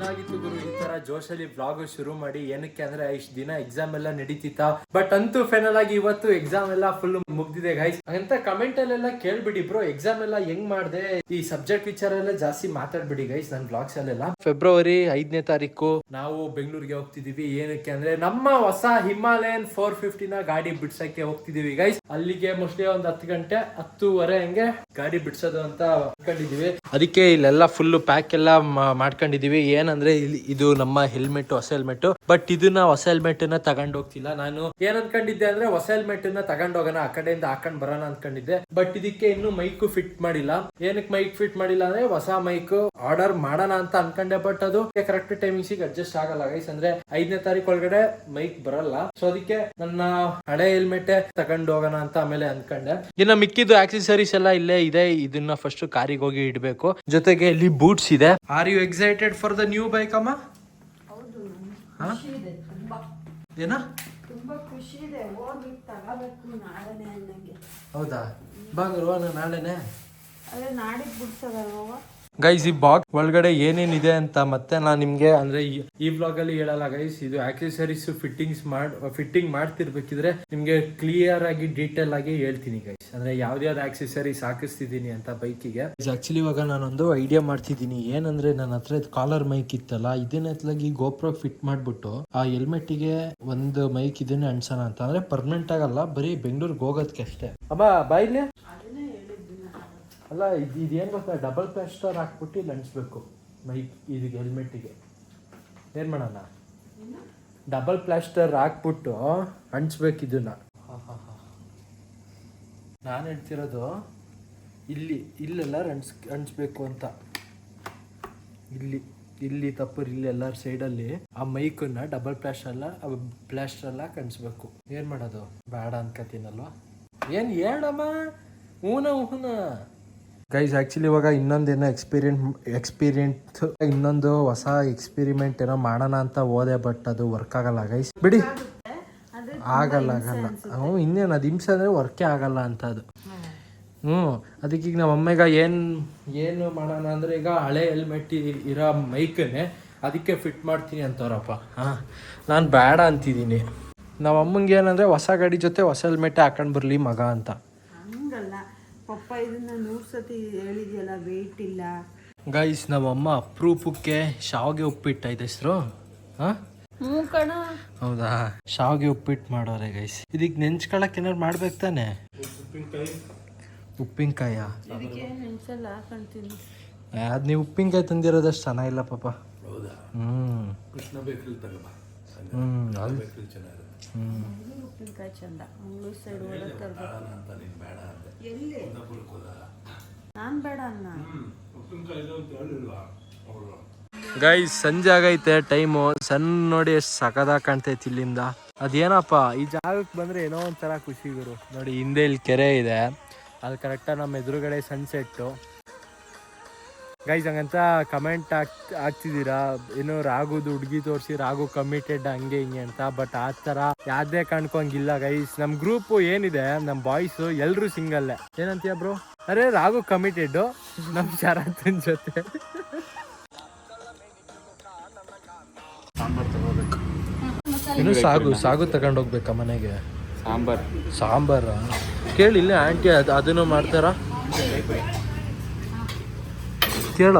ದಿನ ಆಗಿತ್ತು ಗುರು. ಈ ತರ ಜೋಶಲ್ಲಿ ಬ್ಲಾಗ್ ಶುರು ಮಾಡಿ ಏನಕ್ಕೆ ಅಂದ್ರೆ ಇಷ್ಟು ದಿನ ಎಕ್ಸಾಮ್ ಎಲ್ಲ ನಡೀತಿತ್ತ? ಬಟ್ ಅಂತೂ ಫೈನಲ್ ಆಗಿ ಇವತ್ತು ಎಕ್ಸಾಮ್ ಎಲ್ಲ ಫುಲ್ ಮುಗ್ದಿದೆ ಗೈಸ್ ಅಂತ ಕಮೆಂಟ್ ಅಲ್ಲೆಲ್ಲ ಕೇಳ್ಬಿಡಿ ಬ್ರೋ ಎಕ್ಸಾಮ್ ಎಲ್ಲ ಹೆಂಗ್ ಮಾಡ್ದೆ? ಈ ಸಬ್ಜೆಕ್ಟ್ ವಿಚಾರ ಎಲ್ಲ ಜಾಸ್ತಿ ಮಾತಾಡ್ಬಿಡಿ ಗೈಸ್ ನನ್ ಬ್ಲಾಗ್ಸ್ ಅಲ್ಲೆಲ್ಲ. ಫೆಬ್ರವರಿ ಐದನೇ ತಾರೀಕು ನಾವು ಬೆಂಗಳೂರಿಗೆ ಹೋಗ್ತಿದೀವಿ. ಏನಕ್ಕೆ ಅಂದ್ರೆ ನಮ್ಮ ಹೊಸ ಹಿಮಾಲಯನ್ ಫೋರ್ ಫಿಫ್ಟಿನ ಗಾಡಿ ಬಿಡ್ಸಕ್ಕೆ ಹೋಗ್ತಿದೀವಿ ಗೈಸ್ ಅಲ್ಲಿಗೆ ಮೋಸ್ಟ್ಲಿ ಒಂದ್ ಹತ್ತು ಗಂಟೆ, ಹತ್ತುವರೆ ಹಂಗೆ ಗಾಡಿ ಬಿಡ್ಸೋದು ಅಂತ ಅನ್ಕೊಂಡಿದೀವಿ. ಅದಕ್ಕೆ ಇಲ್ಲೆಲ್ಲ ಫುಲ್ ಪ್ಯಾಕ್ ಎಲ್ಲ ಮಾಡ್ಕೊಂಡಿದೀವಿ. ಏನಂದ್ರೆ ಇದು ನಮ್ಮ ಹೆಲ್ಮೆಟ್, ಹೊಸ ಹೆಲ್ಮೆಟ್. ಬಟ್ ಇದನ್ನ ಹೊಸ ಹೆಲ್ಮೆಟ್ನ ತಗೊಂಡ್ ಹೋಗ್ತಿಲ್ಲ. ನಾನು ಏನ್ ಅನ್ಕೊಂಡಿದ್ದೆ ಅಂದ್ರೆ ಹೊಸ ಹೆಲ್ಮೆಟ್ನ ತಗೊಂಡ್ ಹೋಗೋಣ, ಆ ಕಡೆಯಿಂದ ಹಾಕೊಂಡ್ ಬರೋಣ ಅನ್ಕೊಂಡಿದ್ದೆ. ಬಟ್ ಇದಕ್ಕೆ ಇನ್ನು ಮೈಕ್ ಫಿಟ್ ಮಾಡಿಲ್ಲ. ಏನಕ್ಕೆ ಮೈಕ್ ಫಿಟ್ ಮಾಡಿಲ್ಲ ಅಂದ್ರೆ ಹೊಸ ಮೈಕ್ ಆರ್ಡರ್ ಮಾಡೋಣ ಅಂತ ಅನ್ಕೊಂಡೆ. ಬಟ್ ಅದು ಕರೆಕ್ಟ್ ಟೈಮಿಂಗ್ಸ್ ಅಡ್ಜಸ್ಟ್ ಆಗಲ್ಲ ಗೈಸ್ ಅಂದ್ರೆ ಐದನೇ ತಾರೀಕು ಒಳಗಡೆ ಮೈಕ್ ಬರಲ್ಲ. ಸೊ ಅದಕ್ಕೆ ನನ್ನ ಹಳೆ ಹೆಲ್ಮೆಟ್ ತಗೊಂಡು ಹೋಗೋಣ ಅಂತ ಆಮೇಲೆ ಅನ್ಕೊಂಡೆ. ಇನ್ನು ಮಿಕ್ಕಿದ್ದು ಆಕ್ಸೆಸರೀಸ್ ಎಲ್ಲ ಇಲ್ಲೇ ಇದೆ. ಇದನ್ನ ಫಸ್ಟ್ ಕಾರಿಗೆ ಹೋಗಿ ಇಡಬೇಕು. ಜೊತೆಗೆ ಇಲ್ಲಿ ಬೂಟ್ಸ್ ಇದೆ. Are you excited for the new bike ಅಮ್ಮ? ಖುಷಿ ಇದೆ ತುಂಬಾ. ಏನ? ತುಂಬಾ ಖುಷಿ ಇದೆ ಹೋಗಿ ತಗೋಬೇಕು ನಾಳೆನೆ ಅನ್ನಂಗೆ. ಹೌದಾ? ಬಾಗಲ್ವಾ ನಾಳೆನೆ? ಅದೇ ನಾಡಿದ್ದು ಬಿಡ್ಸೋದಲ್ವ ಗೈಸ್ ಈ ಬಾಕ್ಸ್ ಒಳಗಡೆ ಏನೇನಿದೆ ಅಂತ ಮತ್ತೆ ನಾನು ನಿಮ್ಗೆ ಅಂದ್ರೆ ಈ- ಬ್ಲಾಗ್ ಅಲ್ಲಿ ಹೇಳಲ್ಲ ಗೈಸ್ ಇದು ಆಕ್ಸೆಸರೀಸ್ ಫಿಟ್ಟಿಂಗ್ಸ್ ಮಾಡ್ ಫಿಟ್ಟಿಂಗ್ ಮಾಡ್ತಿರ್ಬೇಕಿದ್ರೆ ನಿಮ್ಗೆ ಕ್ಲಿಯರ್ ಆಗಿ ಡೀಟೇಲ್ ಆಗಿ ಹೇಳ್ತೀನಿ ಗೈಸ್ ಅಂದ್ರೆ ಯಾವ್ದು ಯಾವ್ದು ಆಕ್ಸೆಸರೀಸ್ ಹಾಕಿಸ್ತಿದ್ದೀನಿ ಅಂತ ಬೈಕಿಗೆ ಆಕ್ಚುಲಿ ಇವಾಗ ನಾನೊಂದು ಐಡಿಯಾ ಮಾಡ್ತಿದ್ದೀನಿ. ಏನಂದ್ರೆ ನನ್ನ ಹತ್ರ ಕಾಲರ್ ಮೈಕ್ ಇತ್ತಲ್ಲ, ಇದನ್ನ ಎತ್ತಲಾಗಿ ಗೋಪ್ರೋ ಫಿಟ್ ಮಾಡ್ಬಿಟ್ಟು ಆ ಹೆಲ್ಮೆಟ್ಗೆ ಒಂದು ಮೈಕ್ ಇದನ್ನೇ ಅನ್ಸೋಣ ಅಂತ. ಅಂದ್ರೆ ಪರ್ಮನೆಂಟ್ ಆಗಲ್ಲ, ಬರೀ ಬೆಂಗಳೂರಿಗೆ ಹೋಗೋದಕ್ಕೆ ಅಷ್ಟೇ ಅಮ್ಮ ಬಾಯಿಲೆ ಅಲ್ಲ, ಇದು ಇದೇನು ಗೊತ್ತಾ ಡಬಲ್ ಪ್ಲಾಸ್ಟರ್ ಹಾಕ್ಬಿಟ್ಟು ಇಲ್ಲಿ ಅಂಟಿಸ್ಬೇಕು ಮೈಕ್ ಇದಕ್ಕೆ ಹೆಲ್ಮೆಟ್ಟಿಗೆ ಏನು ಮಾಡೋಣ? ಡಬಲ್ ಪ್ಲಾಸ್ಟರ್ ಹಾಕ್ಬಿಟ್ಟು ಅಂಟಿಸ್ಬೇಕು ಇದನ್ನ. ನಾನು ಹೇಳ್ತಿರೋದು, ಇಲ್ಲಿ, ಇಲ್ಲೆಲ್ಲ ಅಂಟ್ಸ್ ಅಂಟಿಸ್ಬೇಕು ಅಂತ. ಇಲ್ಲಿ ಇಲ್ಲಿ ತಪ್ಪು, ಇಲ್ಲಿ ಎಲ್ಲರ ಸೈಡಲ್ಲಿ ಆ ಮೈಕನ್ನ ಡಬಲ್ ಪ್ಲಾಸ್ಟರ್ ಅಲ್ಲ ಪ್ಲಾಸ್ಟರ್ ಎಲ್ಲ ಕಣಿಸ್ಬೇಕು. ಏನು ಮಾಡೋದು? ಬೇಡ ಅನ್ಕತೀನಲ್ವಾ ಏನು ಹೇಳಮ್ಮ ಹೂನ ಹೂನ ಗೈಸ್ ಆ್ಯಕ್ಚುಲಿ ಇವಾಗ ಇನ್ನೊಂದೇನೋ ಎಕ್ಸ್ಪೀರಿಯೆಂಟ್ ಎಕ್ಸ್ಪೀರಿಯೆಂಟ್ ಇನ್ನೊಂದು ಹೊಸ ಎಕ್ಸ್ಪೀರಿಮೆಂಟ್ ಏನೋ ಮಾಡೋಣ ಅಂತ ಹೋದೆ ಬಟ್ ಅದು ವರ್ಕ್ ಆಗಲ್ಲ ಗೈಸ್ ಬಿಡಿ. ಆಗಲ್ಲ ಆಗಲ್ಲ. ಹ್ಞೂ, ಇನ್ನೇನು, ಅದು ಹಿಂಸೆ ಅಂದರೆ ವರ್ಕೇ ಆಗಲ್ಲ ಅಂತ ಅದು. ಹ್ಞೂ, ಅದಕ್ಕೆ ಈಗ ನಮ್ಮ ಅಮ್ಮಗೆ ಏನು ಏನು ಮಾಡೋಣ ಅಂದರೆ ಈಗ ಹಳೆ ಹೆಲ್ಮೆಟ್ ಇರೋ ಮೈಕನ್ನೇ ಅದಕ್ಕೆ ಫಿಟ್ ಮಾಡ್ತೀನಿ ಅಂತವ್ರಪ್ಪ. ಹಾಂ, ನಾನು ಬೇಡ ಅಂತಿದ್ದೀನಿ. ನಮ್ಮ ಅಮ್ಮಂಗೆ ಏನಂದರೆ ಹೊಸ ಗಾಡಿ ಜೊತೆ ಹೊಸ ಹೆಲ್ಮೆಟ್ ಹಾಕೊಂಡು ಬರಲಿ ಮಗ ಅಂತ. ಇದನ್ನ ನೂರು ಸತಿ ಹೇಳಿದ್ಯಲ್ಲ ವೆಯ್ಟ್ ಇಲ್ಲ. ಗೈಸ್ ನಮ್ಮಮ್ಮ ಅಪ್ರೂಪಕ್ಕೆ ಶಾವಿಗೆ ಉಪ್ಪಿಟ್ಟು ಆಯ್ತು ಹೆಸರು. ಹಾಂ? ಹ್ಞೂ ಕಣ ಹೌದಾ? ಶಾವಿಗೆ ಉಪ್ಪಿಟ್ಟು ಮಾಡೋರೆ ಗೈಸ್ ಇದಕ್ಕೆ ನೆಂಚ್ಕೊಳಕ್ ಏನಾರು ಮಾಡ್ಬೇಕು ತಾನೆ? ಉಪ್ಪಿನಕಾಯ? ಅದಕ್ಕೆ ನೆನ್ಸಲ್ಲ ಹಾಕೊಂತೀನಿ ಅದು ನೀವು ಉಪ್ಪಿನಕಾಯಿ ತಂದಿರೋದಷ್ಟು ಚೆನ್ನಾಗಿಲ್ಲ ಪಾಪ. ಹ್ಞೂ ಕೃಷ್ಣ ಬೇಕರಿ ತಗೋಬ ಹ್ಞೂ ಹ್ಞೂ ಉಪ್ಪಿನಕಾಯಿ ಚಂದ. ಮಂಗ್ಳೂರ್ ಸೈಡ್ ತರ್ಬೇಕು. ಎಲ್ಲಿ? ನಾನ್ ಬೇಡ ಅನ್ನ ಅವರು? ಗೈಸ್ ಸಂಜೆ ಆಗೈತೆ ಟೈಮು ಸಣ್ಣ ನೋಡಿ ಎಷ್ಟು ಸಕದಾಗ ಕಾಣ್ತೈತಿ ಇಲ್ಲಿಂದ. ಅದೇನಪ್ಪ ಈ ಜಾಗಕ್ಕೆ ಬಂದ್ರೆ ಏನೋ ಒಂಥರ ಖುಷಿ ಗುರು. ನೋಡಿ ಹಿಂದೆ ಇಲ್ಲಿ ಕೆರೆ ಇದೆ. ಅಲ್ಲಿ ಕರೆಕ್ಟಾಗಿ ನಮ್ಮ ಎದುರುಗಡೆ ಸನ್ಸೆಟ್ಟು ಗೈಸ್ ಹಂಗಂತ ಕಮೆಂಟ್ ಹಾಕ್ ಹಾಕ್ತಿದ್ದೀರಾ? ಏನು ರಾಗುದು ಹುಡುಗಿ ತೋರಿಸಿ ರಾಗು ಕಮಿಟೆಡ್ ಹಂಗೆ ಹಿಂಗೆ ಅಂತ ಬಟ್ ಆ ಥರ ಯಾವ್ದೇ ಕಾಣ್ಕೊಂಗಿಲ್ಲ ಗೈಸ್ ನಮ್ಮ ಗ್ರೂಪ್ ಏನಿದೆ ನಮ್ಮ ಬಾಯ್ಸ್ ಎಲ್ಲರೂ ಸಿಂಗಲ್ಲೇ ಏನಂತೀಯ ಬ್ರೋ ಅರೆ ರಾಗು ಕಮಿಟೆಡ್ ನಮ್ಮ ಶರತ್ನ ಜೊತೆ. ಸಾಂಬಾರು ತಗೋಬೇಕು. ಇನ್ನು ಸಾಗು ಸಾಗು ತಗೊಂಡು ಹೋಗ್ಬೇಕಾ ಮನೆಗೆ? ಸಾಂಬಾರ್. ಸಾಂಬಾರ? ಇಲ್ಲೇ ಆಂಟಿ ಅದು ಅದನ್ನು ಮಾಡ್ತಾರ? ಕೇಳ.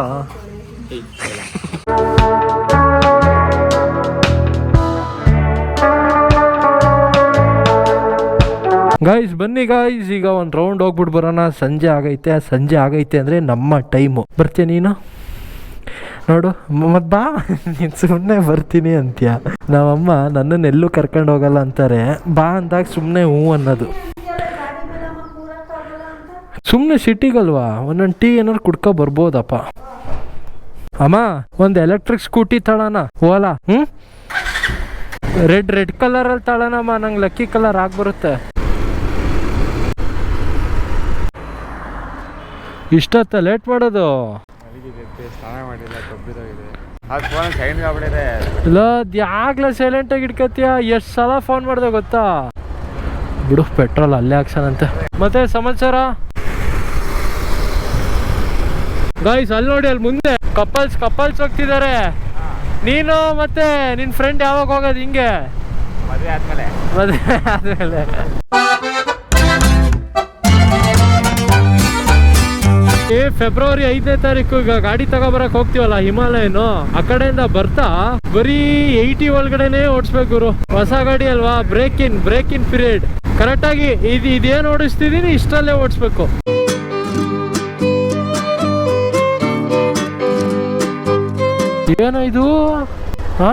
ಗಾಯ್ಸ್ ಬನ್ನಿ ಗಾಯ್ಸ್ ಈಗ ಒಂದು ರೌಂಡ್ ಹೋಗ್ಬಿಟ್ಟು ಬರೋಣ. ಸಂಜೆ ಆಗೈತೆ. ಸಂಜೆ ಆಗೈತೆ ಅಂದರೆ ನಮ್ಮ ಟೈಮು ಬರ್ತೀಯ ನೀನು? ನೋಡು, ಮತ್ ಬಾ. ನೀನು ಸುಮ್ಮನೆ ಬರ್ತೀನಿ ಅಂತ್ಯ. ನಮ್ಮಮ್ಮ ನನ್ನನ್ನು ಎಲ್ಲೂ ಕರ್ಕೊಂಡು ಹೋಗಲ್ಲ ಅಂತಾರೆ. ಬಾ ಅಂದಾಗ ಸುಮ್ಮನೆ ಹ್ಞೂ ಅನ್ನೋದು. ಸುಮ್ಮನೆ ಸಿಟಿಗಲ್ವಾ? ಒಂದೊಂದು ಟೀ ಏನಾರು ಕುಡ್ಕೊ ಬರ್ಬೋದಪ್ಪ. ಅಮ್ಮ, ಒಂದು ಎಲೆಕ್ಟ್ರಿಕ್ ಸ್ಕೂಟಿ ತಳನ ಓಲಾ ಹ್ಞೂ ರೆಡ್ ರೆಡ್ ಕಲರಲ್ಲಿ ತಳಣಮ್ಮ, ನಂಗೆ ಲಕ್ಕಿ ಕಲರ್ ಆಗ್ಬರುತ್ತೆ ಇಷ್ಟೊತ್ತ ಲೇಟ್ ಮಾಡೋದು? ಇಲ್ಲ ಯಾಗ್ಲೇ ಸೈಲೆಂಟಾಗಿ ಇಟ್ಕೋತೀಯ? ಎಷ್ಟು ಸಲ ಫೋನ್ ಮಾಡ್ದೆ ಗೊತ್ತಾ? ಬಿಡು ಪೆಟ್ರೋಲ್ ಅಲ್ಲೇ ಹಾಕ್ಸನಂತೆ. ಮತ್ತೆ ಸಮಾಚಾರ? ಗಾಯ್ಸ್ ಅಲ್ಲಿ ನೋಡಿ ಅಲ್ಲಿ ಮುಂದೆ ಕಪಲ್ಸ್ ಕಪಲ್ಸ್ ಹೋಗ್ತಿದ್ದಾರೆ. ನೀನು ಮತ್ತೆ ನಿನ್ ಫ್ರೆಂಡ್ ಯಾವಾಗ ಹೋಗೋದು ಹಿಂಗೆ? ಮದುವೆ ಆದ್ಮೇಲೆ. ಮದುವೆ ಆದ್ಮೇಲೆ. ಏ ಫೆಬ್ರವರಿ ಐದನೇ ತಾರೀಕು ಈಗ ಗಾಡಿ ತಗೊಬರಕ್ ಹೋಗ್ತಿವಲ್ಲ ಹಿಮಾಲಯನು? ಆ ಕಡೆಯಿಂದ ಬರ್ತಾ ಬರೀ ಏಯ್ಟಿ ಒಳಗಡೆನೆ ಓಡಿಸ್ಬೇಕು ಹೊಸ ಗಾಡಿ ಅಲ್ವಾ? Break in break in period correct ಆಗಿ ಇದು ಇದೇನ್ ಓಡಿಸ್ತಿದೀನಿ ಇಷ್ಟಲ್ಲೇ ಓಡಿಸ್ಬೇಕು. ಏನೋ ಇದು? ಹಾ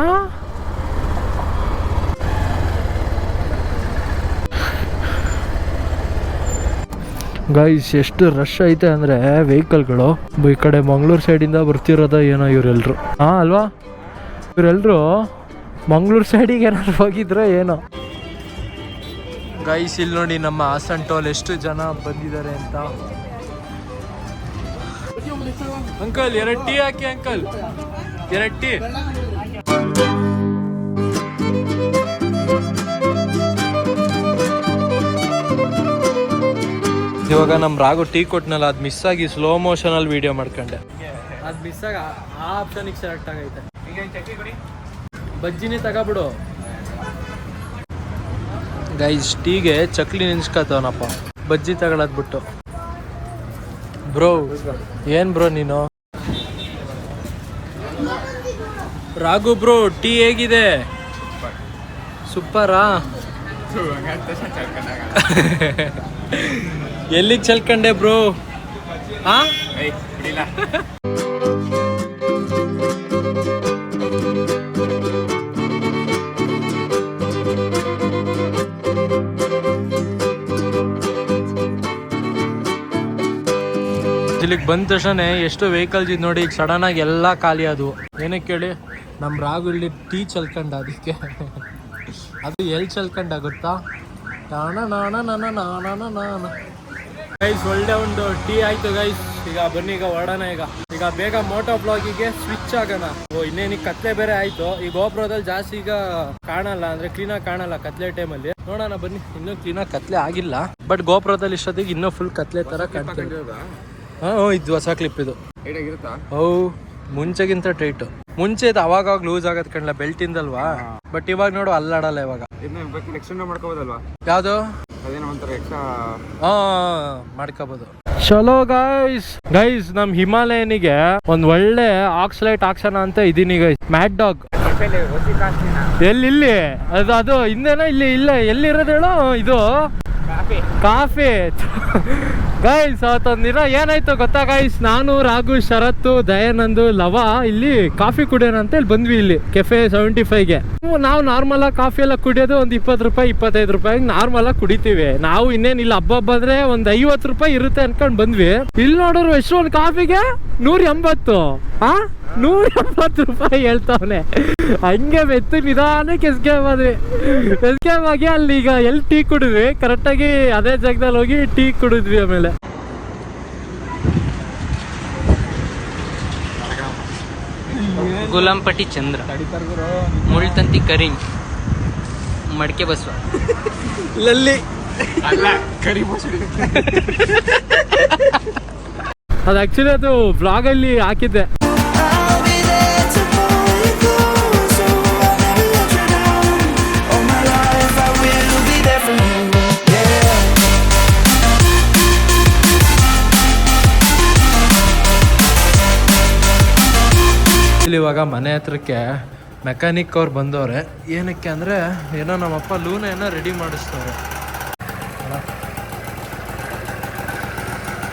ಗೈಸ್, ಎಷ್ಟು ರಶ್ ಐತೆ ಅಂದರೆ ವೆಹಿಕಲ್ಗಳು ಈ ಕಡೆ ಮಂಗಳೂರು ಸೈಡಿಂದ ಬರ್ತಿರೋದ ಏನೋ ಇವರೆಲ್ಲರೂ ಹಾಂ ಅಲ್ವಾ? ಇವರೆಲ್ಲರೂ ಮಂಗಳೂರು ಸೈಡಿಗೆ ಏನಾದ್ರು ಹೋಗಿದ್ರೆ ಏನೋ. ಗೈಸ್, ಇಲ್ಲಿ ನೋಡಿ ನಮ್ಮ ಹಾಸನ್ ಟೋಲ್ ಎಷ್ಟು ಜನ ಬಂದಿದ್ದಾರೆ ಅಂತ. ಅಂಕಲ್, ಎರಡು ಟೀ ಹಾಕಿ ಅಂಕಲ್. ಎರಡು ಟೀ ಇವಾಗ ನಮ್ ರಾಗು ಟೀ ಕೊಟ್ನಲ್ಲ ಅದ್ ಮಿಸ್ ಆಗಿ ಸ್ಲೋ ಮೋಷನ್ ಅಲ್ಲಿ ವಿಡಿಯೋ ಮಾಡ್ಕೊಂಡೆ. ಅದ್ ಮಿಸ್ ಆಗ ಆ ಆಪ್ಷನಿಗೆ ಸೆಲೆಕ್ಟ್ ಆಗೈತೆ. ಬಜ್ಜಿನೇ ತಗೋಬಿಡು. ಗೈಸ್ ಟೀಗೆ ಚಕ್ಲಿ ನೆನ್ಸ್ಕೊತವನಪ್ಪ. ಬಜ್ಜಿ ತಗೊಳದ್ ಬಿಟ್ಟು ಬ್ರೋ ಏನ್ ಬ್ರೋ ನೀನು? ರಾಘು ಬ್ರೋ, ಟೀ ಹೇಗಿದೆ? ಸೂಪರಾ? ಎಲ್ಲಿಗೆ ಚಲ್ಕಂಡೆ ಬ್ರೋ? ಹಾ ಇಲ್ಲಿಗೆ ಬಂದ ತಕ್ಷಣ ಎಷ್ಟು ವೆಹಿಕಲ್ಸ್ ಇದ್ ನೋಡಿ ಈಗ ಸಡನ್ ಆಗಿ ಎಲ್ಲ ಖಾಲಿ ಅದು ಏನಕ್ಕೆ ಕೇಳಿ? ನಮ್ಮ ರಾಗು ಇಲ್ಲಿ ಟೀ ಚಲ್ಕಂಡ ಅದಕ್ಕೆ. ಅದು ಎಲ್ಲಿ ಚಲ್ಕಂಡ ಗೊತ್ತಾ? ನಾನ ನಾನ ನಾನ ನಾನ ನಾನ ಗೈಸ್ ಒಳ್ಳೆ ಒಂದು ಟೀ ಆಯ್ತು ಗೈಸ್ ಈಗ ಬನ್ನಿ ಈಗ ಹೊರಡೋಣ ಈಗ. ಈಗ ಬೇಗ ಮೋಟೋ ಬ್ಲಾಗಿಗೆ ಸ್ವಿಚ್ ಆಗೋಣ. ಓ ಇನ್ನೇನಿಗೆ ಕತ್ಲೆ ಬೇರೆ ಆಯ್ತು. ಈ ಗೋಪುರದಲ್ಲಿ ಜಾಸ್ತಿ ಈಗ ಕಾಣಲ್ಲ ಅಂದ್ರೆ ಕ್ಲೀನಾಗಿ ಕಾಣಲ್ಲ ಕತ್ಲೆ ಟೈಮಲ್ಲಿ ನೋಡೋಣ ಬನ್ನಿ. ಇನ್ನೂ ಕ್ಲೀನಾಗಿ ಕತ್ಲೆ ಆಗಿಲ್ಲ. ಬಟ್ ಗೋಪುರದಲ್ಲಿ ಇಷ್ಟೊತ್ತಿಗೆ ಇನ್ನೂ ಫುಲ್ ಕತ್ಲೆ ತರ ಕಾಣ್ತಿದೆ. ಹಾ ಇದು ಹೊಸ ಕ್ಲಿಪ್ ಇದು. ಹೌ. ಮುಂಚೆಗಿಂತ ಟೈಟ್ ಮುಂಚೆ ಇದು ಅವಾಗ ಲೂಸ್ ಆಗತ್ ಕಣ್ಲ ಬೆಲ್ಟ್ ಇಂದಲ್ವಾ? ಬಟ್ ಇವಾಗ ನೋಡು ಅಲ್ಲಾಡಲ್ಲ ಇವಾಗ. ಎಕ್ಸ್ಟೆಂಡ್ ಮಾಡ್ಕೋಬೋದಲ್ವಾ? ಯಾವ್ದು? ಮಾಡ್ಕೋಬಹುದು ಚಲೋ ಗೈಸ್ ಗೈಸ್ ನಮ್ ಹಿಮಾಲಯನಿಗೆ ಒಂದ್ ಒಳ್ಳೆ ಆಕ್ಸ್ಲೈಟ್ ಹಾಕ್ಸೋಣ ಅಂತ ಇದೀನಿ ಗೈಸ್ ಮ್ಯಾಟ್ ಡಾಗ್ ಎಲ್ಲಿ ಇಲ್ಲಿ? ಅದು ಅದು ಹಿಂದೆನೋ ಇಲ್ಲಿ ಇಲ್ಲ ಎಲ್ಲಿರೋದು ಹೇಳು? ಇದು ಕಾಫಿ. ಗೈಸ್ ಅವತ್ತೊಂದಿನ ಏನಾಯ್ತು ಗೊತ್ತಾ ಗೈಸ್ ನಾನು ರಾಘು ಶರತ್ತು ದಯಾನಂದು ಲವ ಇಲ್ಲಿ ಕಾಫಿ ಕುಡಿಯೋಣ ಅಂತ ಹೇಳಿ ಬಂದ್ವಿ ಇಲ್ಲಿ ಕೆಫೆ ಸೆವೆಂಟಿ ಫೈವ್ಗೆ ನಾವು ನಾರ್ಮಲ್ ಆಗಿ ಕಾಫಿ ಎಲ್ಲ ಕುಡಿಯೋದು ಒಂದು ಇಪ್ಪತ್ತು ರೂಪಾಯಿ ಇಪ್ಪತ್ತೈದು ರೂಪಾಯಿ ನಾರ್ಮಲ್ ಆಗಿ ಕುಡಿತೀವಿ. ನಾವು ಇನ್ನೇನಿಲ್ಲ ಹಬ್ಬ ಹಬ್ಬ ಅಂದ್ರೆ ಒಂದು ಐವತ್ತು ರೂಪಾಯಿ ಇರುತ್ತೆ ಅನ್ಕೊಂಡ್ ಬಂದ್ವಿ. ಇಲ್ಲಿ ನೋಡೋರು ಎಷ್ಟು ಒಂದು ಕಾಫಿಗೆ? ನೂರ ಎಂಬತ್ತು ಆ? ನೂರ ಎಂಬತ್ತು ರೂಪಾಯಿ ಹೇಳ್ತಾವನೆ. ಹಂಗೆ ಬೆತ್ತು ನಿಧಾನಕ್ಕೆ ಎಸ್ಕೇಪ್ ಆದ್ವಿ. ಆಗಿ ಅಲ್ಲಿ ಈಗ ಎಲ್ಲಿ ಟೀ ಕುಡಿದ್ವಿ. ಕರೆಕ್ಟಾಗಿ ಅದೇ ಜಾಗದಲ್ಲಿ ಹೋಗಿ ಟೀ ಕುಡಿದ್ವಿ ಆಮೇಲೆ. ಗುಲಾಂಪಟ್ಟಿ ಚಂದ್ರ. ಮುಳ್ತಂತಿ ಕರಿಂಗ್ ಮಡಿಕೆ ಬಸವ. ಲಲ್ಲಿ. ಅಲ್ಲ. ಕರಿ ಮೊಸರು ಅದು ಆ್ಯಕ್ಚುಲಿ ಅದು ಬ್ಲಾಗ್ ಅಲ್ಲಿ ಹಾಕಿದ್ದೆ. ಇವಾಗ ಮನೆ ಹತ್ರಕ್ಕೆ ಮೆಕ್ಯಾನಿಕ್ ಅವ್ರು ಬಂದವ್ರೆ. ಏನಕ್ಕೆ ಅಂದ್ರೆ, ಏನೋ ನಮ್ಮ ಅಪ್ಪ ಏನೋ ರೆಡಿ ಮಾಡಿಸ್ತಾರೆ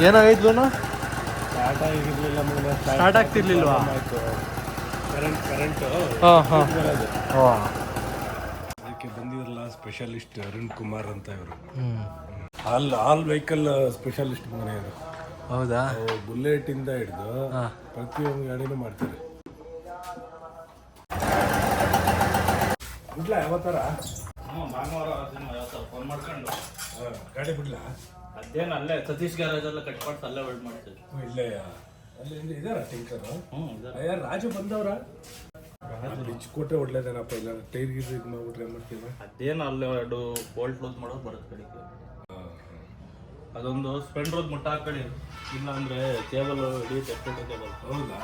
ಏನಾಗೈತ್ ಲೂನು? ಸ್ಟಾರ್ಟ್ ಆಗ್ತಿರ್ಲಿಲ್ವಾ? ಹಾಂ ಹಾಂ. ಅದಕ್ಕೆ ಬಂದಿರಲ್ಲ ಸ್ಪೆಷಲಿಸ್ಟ್ ಅರುಣ್ ಕುಮಾರ್ ಅಂತ ಇವರು. ಆಲ್ ಆಲ್ ವೆಹಿಕಲ್ ಸ್ಪೆಷಲಿಸ್ಟ್ ಮನೆ ಇವರು ಹೌದಾ? ಬುಲೆಟ್ ಇಂದ ಹಿಡಿದು ಪ್ರತಿಯೊಂದು ಗಾಡಿನೂ ಮಾಡ್ತಾರೆ. ಬಿಡ್ಲಾ ಯಾವತ್ತಾರ? ಭಾನುವಾರ ಫೋನ್ ಮಾಡ್ಕೊಂಡು. ಗಾಡಿ ಬಿಡ್ಲಾ? ಅದೇನು ಅಲ್ಲೇ ಸತೀಶ್ ಗ್ಯಾರೇಜ್ ಎಲ್ಲ ಕಟ್ ಮಾಡ್ತಾ ಅಲ್ಲೇ ವೆಲ್ಡ್ ಮಾಡ್ತೀವಿ ಓ, ಇಲ್ಲೇ ಅಲ್ಲಿ ಇಲ್ಲಿ ಇದಾರ ಟಿಂಕರ್ ಹ್ಞೂ ಯಾರು ರಾಜು ಬಂದವ್ರ? ಕೊಟ್ಟೆ ಒಳ್ಳೇದೇನಪ್ಪ ಇಲ್ಲ ಟೈರ್ ಗೀರ್ ಇದು ಮಾಡ್ಬಿಟ್ರೆ ಏನ್ ಮಾಡ್ತೀವಿ ಅದೇನು ಅಲ್ಲೇ ಎರಡು ಬೋಲ್ಟ್ ಲೂಸ್ ಮಾಡೋದು ಬರುತ್ತೆ ಕಡೆಗೆ. ಅದೊಂದು ಸ್ಪೆಂಡ್ ರೋದ್ ಮುಟ್ಟ ಹಾಕೊಳ್ಳಿ. ಇಲ್ಲ ಅಂದ್ರೆ ಕೇಬಲ್ ಹಿಡಿಯುತ್ತೆ ಕೇಬಲ್? ಹೌದಾ?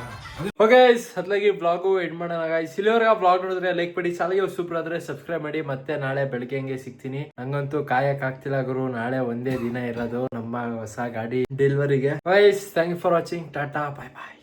ಓಕೆ ಅದ್ಲಾಗಿ ಬ್ಲಾಗು ಎಂಡ್ ಮಾಡೋಣ ಗೈಸ್ ಇಲ್ಲಿವರೆಗೆ ಬ್ಲಾಗ್ ನೋಡಿದ್ರೆ ಲೈಕ್ ಮಾಡಿ ಚಾಲೆಗೆ ಸೂಪರ್ ಆದ್ರೆ ಸಬ್ಸ್ಕ್ರೈಬ್ ಮಾಡಿ. ಮತ್ತೆ ನಾಳೆ ಬೆಳಗ್ಗೆ ಹಂಗೆ ಸಿಗ್ತೀನಿ. ನಂಗಂತೂ ಕಾಯಕ್ ಆಗ್ತಿಲ್ಲ ಗುರು. ನಾಳೆ ಒಂದೇ ದಿನ ಇರೋದು ನಮ್ಮ ಹೊಸ ಗಾಡಿ ಡೆಲಿವರಿಗೆ guys thank you for watching tata bye bye